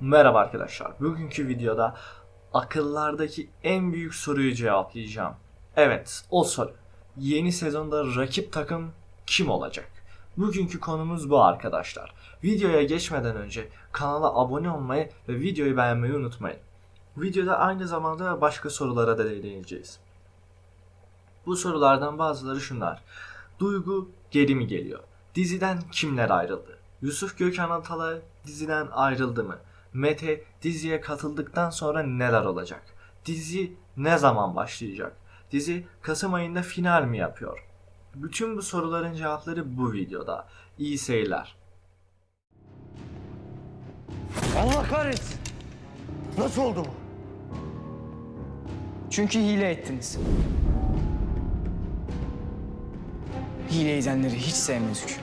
Merhaba arkadaşlar. Bugünkü videoda akıllardaki en büyük soruyu cevaplayacağım. Evet, o soru. Yeni sezonda rakip takım kim olacak? Bugünkü konumuz bu arkadaşlar. Videoya geçmeden önce kanala abone olmayı ve videoyu beğenmeyi unutmayın. Videoda aynı zamanda başka sorulara da değineceğiz. Bu sorulardan bazıları şunlar. Duygu geri mi geliyor? Diziden kimler ayrıldı? Yusuf Gökhan Atalay diziden ayrıldı mı? Mete diziye katıldıktan sonra neler olacak? Dizi ne zaman başlayacak? Dizi Kasım ayında final mi yapıyor? Bütün bu soruların cevapları bu videoda. İyi seyirler. Allah kahretsin. Nasıl oldu bu? Çünkü hile ettiniz. Hile edenleri hiç sevmedik.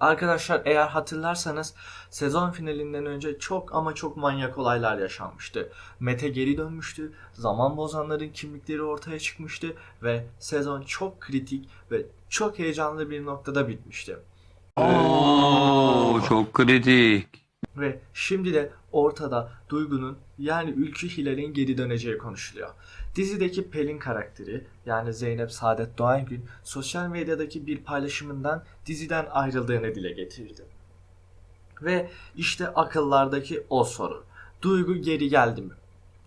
Arkadaşlar eğer hatırlarsanız sezon finalinden önce çok ama çok manyak olaylar yaşanmıştı. Mete geri dönmüştü, zaman bozanların kimlikleri ortaya çıkmıştı ve sezon çok kritik ve çok heyecanlı bir noktada bitmişti. Oo, çok kritik. Ve şimdi de ortada Duygu'nun yani Ülkü Hilal'in geri döneceği konuşuluyor. Dizideki Pelin karakteri yani Zeynep Saadet Doğangül sosyal medyadaki bir paylaşımından diziden ayrıldığını dile getirdi. Ve işte akıllardaki o soru. Duygu geri geldi mi?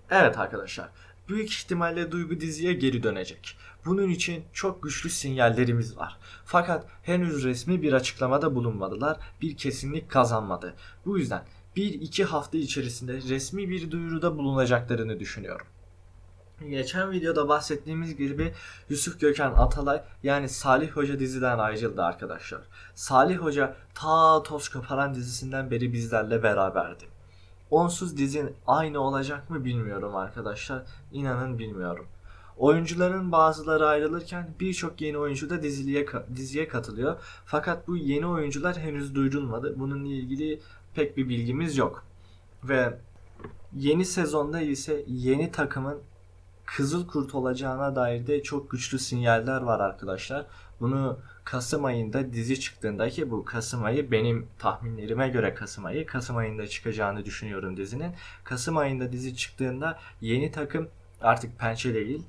Evet arkadaşlar. Büyük ihtimalle Duygu diziye geri dönecek. Bunun için çok güçlü sinyallerimiz var. Fakat henüz resmi bir açıklamada bulunmadılar. Bir kesinlik kazanmadı. Bu yüzden 1-2 hafta içerisinde resmi bir duyuruda bulunacaklarını düşünüyorum. Geçen videoda bahsettiğimiz gibi Yusuf Gökhan Atalay yani Salih Hoca diziden ayrıldı arkadaşlar. Salih Hoca ta Toz Koparan dizisinden beri bizlerle beraberdi. Onsuz dizin aynı olacak mı bilmiyorum arkadaşlar. İnanın bilmiyorum. Oyuncuların bazıları ayrılırken birçok yeni oyuncu da diziliye, diziye katılıyor. Fakat bu yeni oyuncular henüz duyurulmadı. Bununla ilgili pek bir bilgimiz yok. Ve yeni sezonda ise yeni takımın Kızıl Kurt olacağına dair de çok güçlü sinyaller var arkadaşlar. Bunu Kasım ayında dizi çıktığında ki bu Kasım ayı benim tahminlerime göre Kasım ayı Kasım ayında çıkacağını düşünüyorum dizinin. Kasım ayında dizi çıktığında yeni takım artık pençe değil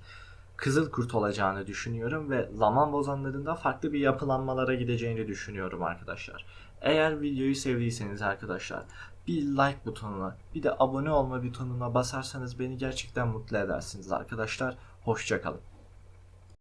Kızıl Kurt olacağını düşünüyorum ve zaman bozanlarında farklı bir yapılanmalara gideceğini düşünüyorum arkadaşlar. Eğer videoyu sevdiyseniz arkadaşlar bir like butonuna bir de abone olma butonuna basarsanız beni gerçekten mutlu edersiniz arkadaşlar. Hoşçakalın.